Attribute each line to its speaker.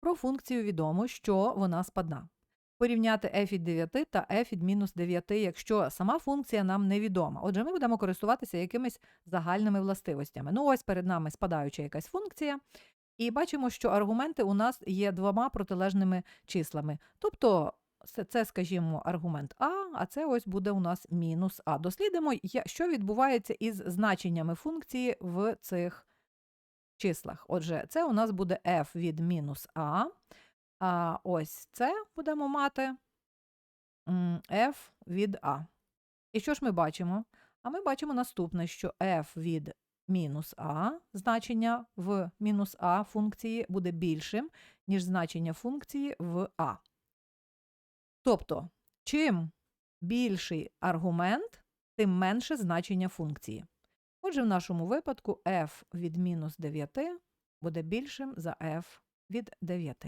Speaker 1: Про функцію відомо, що вона спадна. Порівняти f від 9 та f від мінус 9, якщо сама функція нам невідома. Отже, ми будемо користуватися якимись загальними властивостями. Ну, ось перед нами спадаюча якась функція, і бачимо, що аргументи у нас є двома протилежними числами. Тобто, це, скажімо, аргумент А, а це ось буде у нас мінус А. Дослідимо, що відбувається із значеннями функції в цих числах. Отже, це у нас буде f від мінус А. А ось це будемо мати f від А. І що ж ми бачимо? А ми бачимо наступне, що f від мінус А, значення в мінус А функції буде більшим, ніж значення функції в А. Тобто, чим більший аргумент, тим менше значення функції. Отже, в нашому випадку f від мінус 9 буде більшим за f від 9.